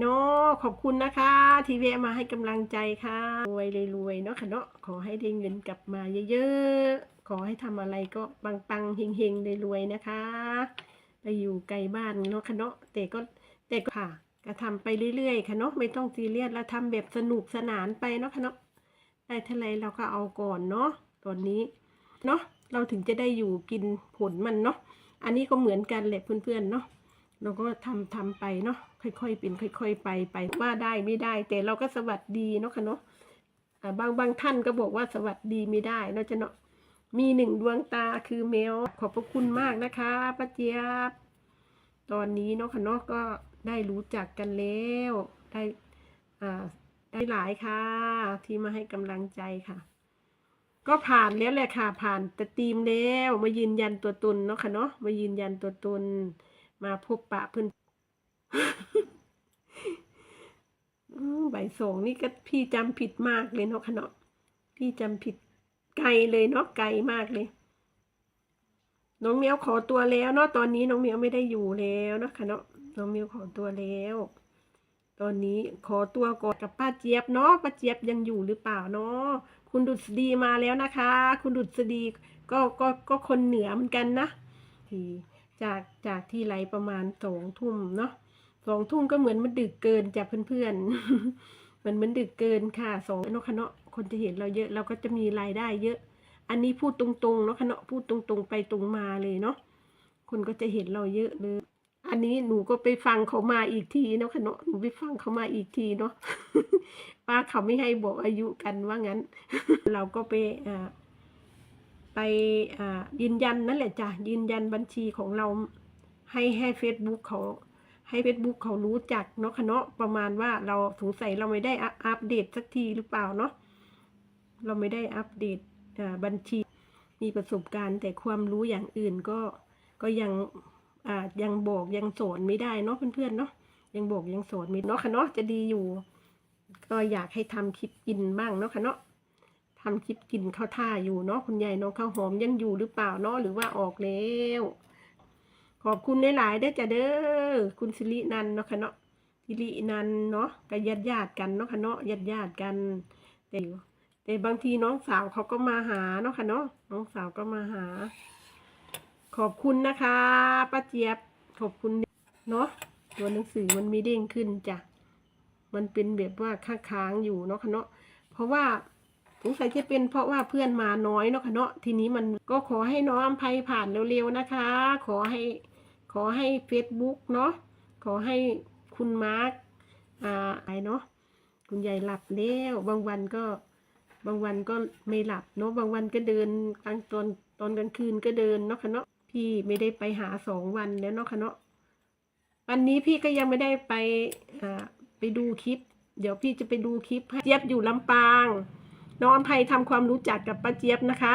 เนาะขอบคุณนะคะ ที่แวะมาให้กำลังใจค่ะ รวยเลยรวยเนาะค่ะเนาะขอให้ได้เงินกลับมาเยอะๆ ขอให้ทำอะไรก็ปังๆเฮงๆเลยรวยนะคะไปอยู่ไกลบ้านเนาะค่ะเนาะแต่ก็แต่ก็ค่ะก็ทำไปเรื่อยๆค่ะเนาะไม่ต้องซีเรียสแล้วทำแบบสนุกสนานไปเนาะค่ะเนาะได้เท่าไรเราก็เอาก่อนเนาะตอนนี้เนาะเราถึงจะได้อยู่กินผลมันเนาะอันนี้ก็เหมือนกันแหละเพื่อนๆเนาะ เราก็ทำทำไปเนาะค่อยๆเป็นค่อย ๆ ไปไปว่าได้ไม่ได้ แต่เราก็สวัสดีเนาะค่ะเนาะบางบางท่านก็บอกว่าสวัสดีไม่ได้เนาะจะเนาะมีหนึ่งดวงตาคือแมวขอบพระคุณมากนะคะป้าเจี๊ยบตอนนี้เนาะค่ะเนาะก็ได้รู้จักกันแล้วได้อ่าได้หลายค่ะ ที่มาให้กำลังใจค่ะ ก็ผ่านแล้วแหละค่ะ ผ่านแต่ตีมแล้ว มายืนยันตัวตนเนาะค่ะเนาะมายืนยันตัวตน มาพบปะเพื่อนใบสองนี่ก็พี่จำผิดมากเลยเนาะคะเนาะพี่จำผิดไกลเลยเนาะไกลมากเลย น้องเมียวขอตัวแล้วเนาะตอนนี้น้องเมียวไม่ได้อยู่แล้วเนาะคะเนาะน้องเมียวขอตัวแล้ว ตอนนี้ขอตัวก่อนกับป้าเจี๊ยบเนาะป้าเจี๊ยบยังอยู่หรือเปล่าเนาะคุณดุษฎีมาแล้วนะคะ คุณดุษฎีก็ก็ก็คนเหนือเหมือนกันนะที่ จากจากที่ไรประมาณสองทุ่มเนาะสองทุ่มก็เหมือนมันดึกเกินจากเพื่อนๆเหมือนมันดึกเกินค่ะสองเนาะคะเนาะคนจะเห็นเราเยอะเราก็จะมีรายได้เยอะ อันนี้พูดตรงๆเนาะคะเนาะพูดตรงๆไปตรงมาเลยเนาะคนก็จะเห็นเราเยอะเลย อันนี้หนูก็ไปฟังเขามาอีกทีเนาะคะเนาะหนูไปฟังเขามาอีกทีเนาะป้าเขาไม่ให้บอกอายุกันว่างั้น เราก็ไปอ่า ไปยืนยันนั่นแหละจ้ะยืนยันบัญชีของเราให้ให้เฟซบุ๊กเขาให้เฟซบุ๊กเขารู้จักเนาะคะเนาะประมาณว่าเราสงสัยเราไม่ได้อัปเดตสักทีหรือเปล่าเนาะเราไม่ได้อัปเดตบัญชี มีประสบการณ์แต่ความรู้อย่างอื่นก็ก็ยังยังบอกยังสอนไม่ได้เนาะเพื่อนๆเนาะยังบอกยังสอนไม่เนาะค่ะเนาะจะดีอยู่ ก็อยากให้ทำคลิปกินบ้างเนาะค่ะเนาะ ทำคลิปกินข้าวท่าอยู่เนาะคุณยายน้องข้าวหอมยังอยู่หรือเปล่าเนาะหรือว่าออกแล้ว ขอบคุณหลายๆเด้จ้ะเด้อคุณสิรินันเนาะค่ะเนาะสิรินันเนาะกับญาติญาติกันเนาะค่ะเนาะญาติญาติกันแต่แต่บางทีน้องสาวเขาก็มาหาเนาะค่ะเนาะน้องสาวก็มาหา ขอบคุณนะคะป้าเจี๊ยบขอบคุณเนาะตัวหนังสือมันม่เด้งขึ้นจ้ะมันเป็นแบบว่าค้างๆอยู่เนาะค่ะเนาะเพราะว่า สงสัยจะเป็นเพราะว่าเพื่อนมาน้อยเนาะค่ะเนาะทีนี้มันก็ขอให้น้องอภัยผ่านเร็วๆนะคะ ขอให้ขอให้ Facebook เนาะขอให้คุณมาร์คอ่าไอเนาะคุณยายหลับแล้วบางวันก็บางวันก็ไม่หลับเนาะบางวันก็เดินกลางตอนตอนกลางคืนก็เดินเนาะค่ะเนาะพี่ไม่ได้ไปหาสองวันแล้วเนาะค่ะเนาะวันนี้พี่ก็ยังไม่ได้ไปอ่าไปดูคลิป เดี๋ยวพี่จะไปดูคลิปให้เจี๊ยบอยู่ลำปาง น้องอภัยทำความรู้จักกับป้าเจี๊ยบนะคะ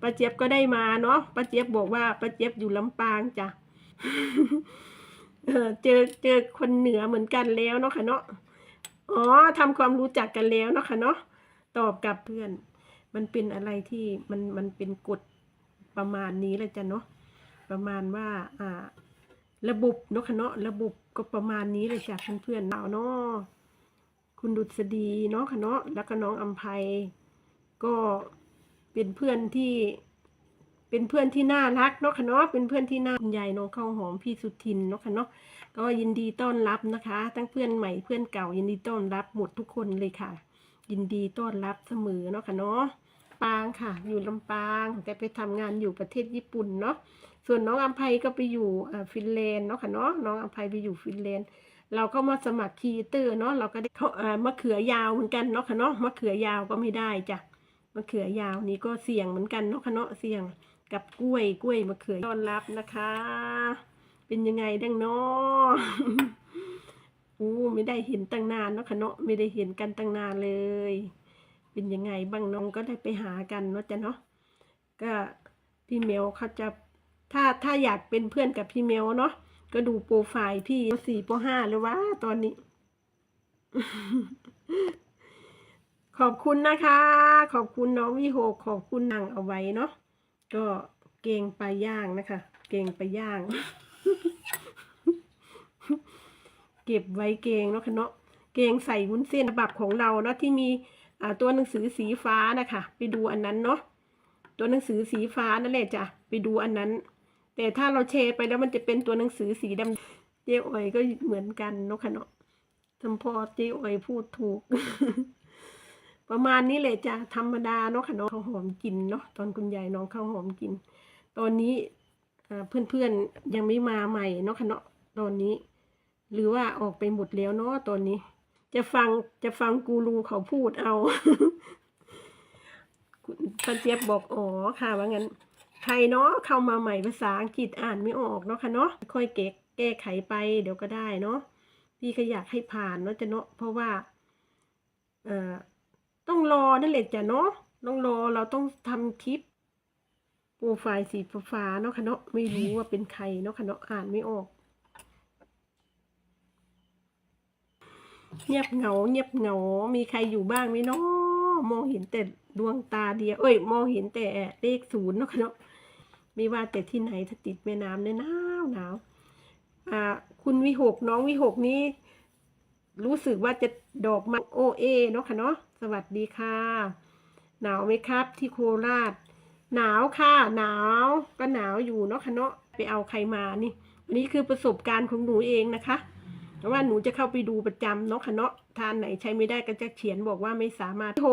ป้าเจี๊ยบก็ได้มาเนาะป้าเจี๊ยบบอกว่าป้าเจี๊ยบอยู่ลำปางจ้ะเออเจอเจอคนเหนือเหมือนกันแล้วเนาะค่ะเนาะอ๋อทำความรู้จักกันแล้วเนาะค่ะเนาะตอบกับเพื่อน มันเป็นอะไรที่มันมันเป็นกฎประมาณนี้เลยจ้ะเนาะประมาณว่าอ่า ระบบเนาะค่ะเนาะระบบก็ประมาณนี้เลยจ้ะเพื่อนๆเราเนาะ คุณดุษฎีเนาะค่ะเนาะแล้วก็น้องอัมภัยก็เป็นเพื่อนที่เป็นเพื่อนที่น่ารักเนาะค่ะเนาะเป็นเพื่อนที่น่าคุณยายน้องข้าวหอมพี่สุทินเนาะค่ะเนาะก็ยินดีต้อนรับนะคะ ทั้งเพื่อนใหม่เพื่อนเก่า ยินดีต้อนรับหมดทุกคนเลยค่ะ ยินดีต้อนรับเสมอเนาะค่ะเนาะปางค่ะ อยู่ลำปางแต่ไปทำงานอยู่ประเทศญี่ปุ่นเนาะส่วนน้องอัมภัยก็ไปอยู่ฟินแลนด์เนาะค่ะเนาะน้องอัมภัยไปอยู่ฟินแลนด์ เราก็มาสมัครคีเตอร์เนาะเราก็ได้เอ่อมะเขือยาวเหมือนกันเนาะค่ะเนาะมะเขือยาวก็ไม่ได้จ้ะมะเขือยาวนี่ก็เสี่ยงเหมือนกันเนาะค่ะเนาะเสี่ยงกับกล้วยกล้วยมะเขือต้อนรับนะคะ เป็นยังไงดังเนาะอู้ไม่ได้เห็นตั้งนานเนาะค่ะเนาะไม่ได้เห็นกันตั้งนานเลย เป็นยังไงบ้างน้องก็ได้ไปหากันเนาะจ้ะเนาะก็พี่เมลเขาจะถ้าถ้าอยากเป็นเพื่อนกับพี่เมลเนาะ ก็ดูโปรไฟล์พี่สี่ปห้าเลยวะตอนนี้ ขอบคุณนะคะ ขอบคุณน้องวิโหกขอบคุณนางเอาไว้เนาะก็เกงไปย่างนะคะ เกงไปย่าง เก็บไว้เกงเนาะคะเนาะเกงใส่วุ้นเส้นฉบับของเราเนาะที่มีตัวหนังสือสีฟ้านะคะ ไปดูอันนั้นเนาะตัวหนังสือสีฟ้านั่นแหละจ้ะไปดูอันนั้น แต่ถ้าเราแชร์ไปแล้วมันจะเป็นตัวหนังสือสีดำเจ๊อ๋อยก็เหมือนกันนาะค่ะเนะทำพอเจ๊อ๋อยพูดถูก ประมาณนี้แหละจ้ะธรรมดาเนาะค่ะเนะข้าวหอมกินเนาะตอนคุณยายน้องข้าวหอมกิน ตอนนี้อ่าเพื่อนๆยังไม่มาใหม่เนาะค่ะเนะตอนนี้ หรือว่าออกไปหมดแล้วเนาะตอนนี้ จะฟังจะฟังกูรูเขาพูดเอาคุณป้าเจี๊ยบบอกอ๋อค่ะว่างั้น ใครเนาะเข้ามาใหม่ภาษาอังกฤษอ่านไม่ออกเนาะค่ะเนาะค่อยเก๊กแก้ไขไปเดี๋ยวก็ได้เนาะพี่ก็อยากให้ผ่านเนาะจะเนาะเพราะว่าเอ่อต้องรอนั่นแหละจ้ะเนาะต้องรอเราต้องทำคลิปโปรไฟล์สีฟ้าเนาะค่ะเนาะไม่รู้ว่าเป็นใครเนาะค่ะเนาะอ่านไม่ออกเงียบเหงาเงียบเหงา มีใครอยู่บ้างไหมเนาะมองเห็นแต่ดวงตาเดียว เอ้ย มองเห็นแต่เลขศูนย์เนาะค่ะเนาะ ไม่ว่าแต่ที่ไหนถ้าติดแม่น้ำเนี่ยหนาวหนาวอ่า คุณวิหกน้องวิหกนี้ รู้สึกว่าจะดอกมันโอเอเนาะค่ะเนาะสวัสดีค่ะ หนาวไหมครับ ที่โคราช หนาวค่ะ หนาวก็หนาวอยู่เนาะค่ะเนาะไปเอาใครมานี่อันนี้คือประสบการณ์ของหนูเองนะคะเพราะว่าหนูจะเข้าไปดูประจำเนาะค่ะเนาะทานไหนใช้ไม่ได้ก็จะเขียนบอกว่าไม่สามารถโทร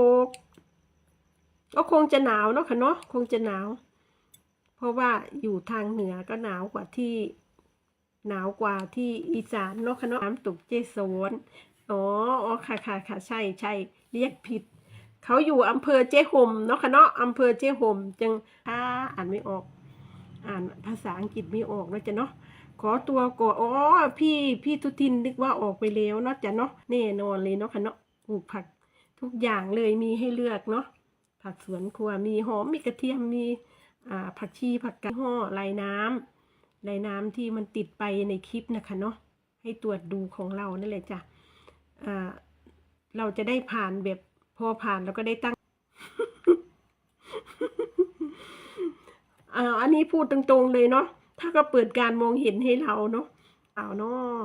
ก็คงจะหนาวเนาะค่ะเนาะคงจะหนาว เพราะว่าอยู่ทางเหนือก็หนาวกว่าที่หนาวกว่าที่อีสานเนาะคะเนาะน้ำตกเจโซนอ๋ออ๋อค่ะค่ะค่ะใช่ใช่เรียกผิด เขาอยู่อำเภอเจห่มเนาะคะเนาะอำเภอเจห่มจังถ้าอ่านไม่ออก อ่านภาษาอังกฤษไม่ออกนะจ๊ะเนาะขอตัวก่อนอ๋อพี่พี่ทุทินนึกว่าออกไปแล้วเนาะจ้ะเนาะแน่นอนเลยเนาะค่ะเนาะปลูกผักทุกอย่างเลยมีให้เลือกเนาะผักสวนครัวมีหอมมีกระเทียมมี ผักชีผักกาดห่อลายน้ำลายน้ำที่มันติดไปในคลิปนะคะเนาะให้ตรวจดูของเรานั่นแหละจ้ะเราจะได้ผ่านแบบพอผ่านเราก็ได้ตั้งอาอันนี้พูดตรงๆเลยเนาะ ถ้าก็เปิดการมองเห็นให้เราเนาะเอาเนาะ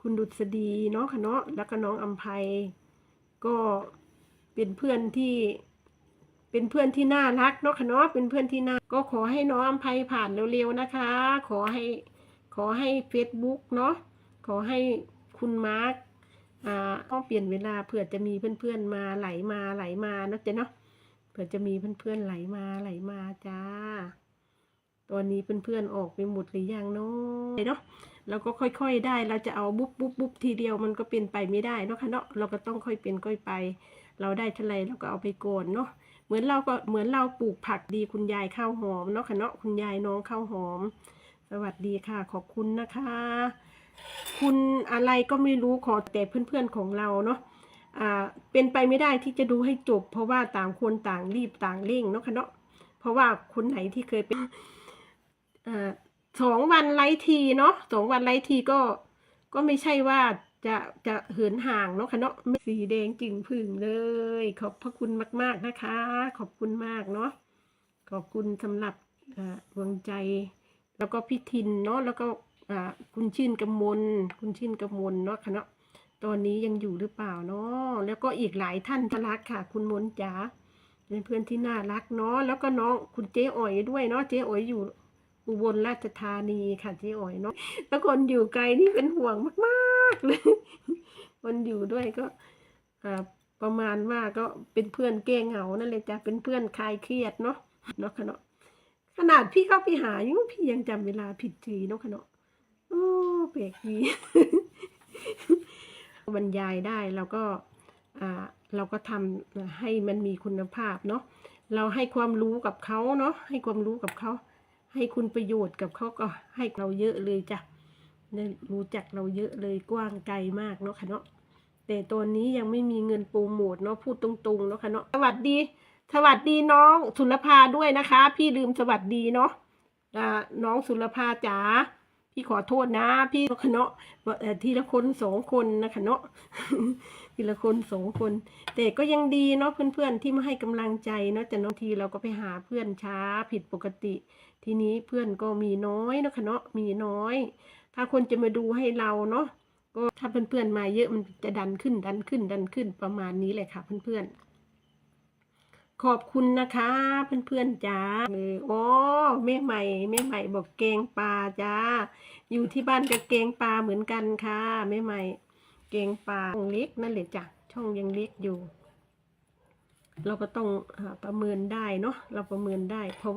คุณดุษฎีเนาะค่ะเนาะ แล้วก็น้องอัมภัยก็เป็นเพื่อนที่ เป็นเพื่อนที่น่ารักเนาะค่ะเนาะเป็นเพื่อนที่น่าก็ขอให้น้องอัมภัยผ่านเร็วๆนะคะ ขอให้ขอให้ Facebook เนาะขอให้คุณมาร์คอ่าต้องเปลี่ยนเวลาเผื่อจะมีเพื่อนๆมาไหลมาไหลมาเนาะจ๊เนาะเผื่อจะมีเพื่อนๆไหลมาไหลมาจ้าตอนนี้เพื่อนๆออกไปหมดหรือยังเนาะเนาะเราก็ค่อยๆได้เราจะเอาบุ๊บบุ๊บบุ๊บทีเดียวมันก็เป็นไปไม่ได้เนาะค่ะเนาะเราก็ต้องค่อยเป็นค่อยไป เราได้เท่าไรเราก็เอาไปโกนเนาะ มือนเราก็เหมือนเราปลูกผักดีคุณยายข้าวหอมเนาะค่ะเนาะคุณยายน้องข้าวหอม สวัสดีค่ะ ขอบคุณนะคะ คุณอะไรก็ไม่รู้ขอแต่เพื่อนๆของเราเนาะอ่าเป็นไปไม่ได้ที่จะดูให้จบ เพราะว่าต่างคนต่างรีบต่างเร่งเนาะค่ะเนาะเพราะว่าคนไหนที่เคยเป็นอ่าสองวันไลฟ์ทีเนาะสองวันไลฟ์ทีก็ก็ไม่ใช่ว่า จะจะเหินห่างเนาะค่ะเนาะสีแดงจึงผึ่งเลย ขอบพระคุณมาก ๆนะคะ ขอบคุณมากเนาะขอบคุณสำหรับดวงใจ แล้วก็พี่ทินเนาะแล้วก็คุณชื่นกำมลคุณชื่นกำมลเนาะค่ะเนาะตอนนี้ยังอยู่หรือเปล่าเนาะแล้วก็อีกหลายท่านที่รักค่ะ คุณมนจ๋าเป็นเพื่อนที่น่ารักเนาะแล้วก็น้องคุณเจ๊อ๋อยด้วยเนาะเจ๊อ๋อยอยู่ อุบลราชธานีค่ะเจ๊อ๋อยเนาะแล้วคนอยู่ไกลนี่เป็นห่วงมากๆเลยคนอยู่ด้วยก็ประมาณว่าก็เป็นเพื่อนแก้เหงานั่นเลยจ้ะเป็นเพื่อนคลายเครียดเนาะเนาะค่ะเนาะขนาดพี่เข้าไปหายู่พี่ยังจำเวลาผิดทีเนาะค่ะเนาะโอ้แปลกดีบรรยายได้เราก็เราก็ทำให้มันมีคุณภาพเนาะเราให้ความรู้กับเขาเนาะให้ความรู้กับเขา ให้คุณประโยชน์กับเขาก็ให้เราเยอะเลยจ้ะได้รู้จักเราเยอะเลยกว้างไกลมากเนาะค่ะเนาะแต่ตอนนี้ยังไม่มีเงินโปรโมทเนาะพูดตรงๆเนาะค่ะเนาะสวัสดี สวัสดีน้องสุรภาด้วยนะคะ พี่ลืมสวัสดีเนาะน้องสุรภาจ๋า พี่ขอโทษนะ พี่คณะเอ่อทีละคนสองคนนะคะเนาะทีละคนสองคน แต่ก็ยังดีเนาะเพื่อนๆที่มาให้กำลังใจเนาะแต่บางทีเราก็ไปหาเพื่อนช้าผิดปกติ ทีนี้เพื่อนก็มีน้อยเนาะค่ะเนาะมีน้อย ถ้าคนจะมาดูให้เราเนาะก็ถ้าเพื่อนๆมาเยอะมันจะดันขึ้นดันขึ้นดันขึ้นประมาณนี้เลยค่ะเพื่อนๆ ขอบคุณนะคะเพื่อนๆจ้าเออโอ้แม่ใหม่แม่ใหม่บอกเกงปลาจ้า อยู่ที่บ้านก็เกงปลาเหมือนกันค่ะแม่ใหม่ เกงปลาช่องเล็กนั่นแหละจ้ะช่องยังเล็กอยู่ เราก็ต้องประเมินได้เนาะเราประเมินได้เพราะว่า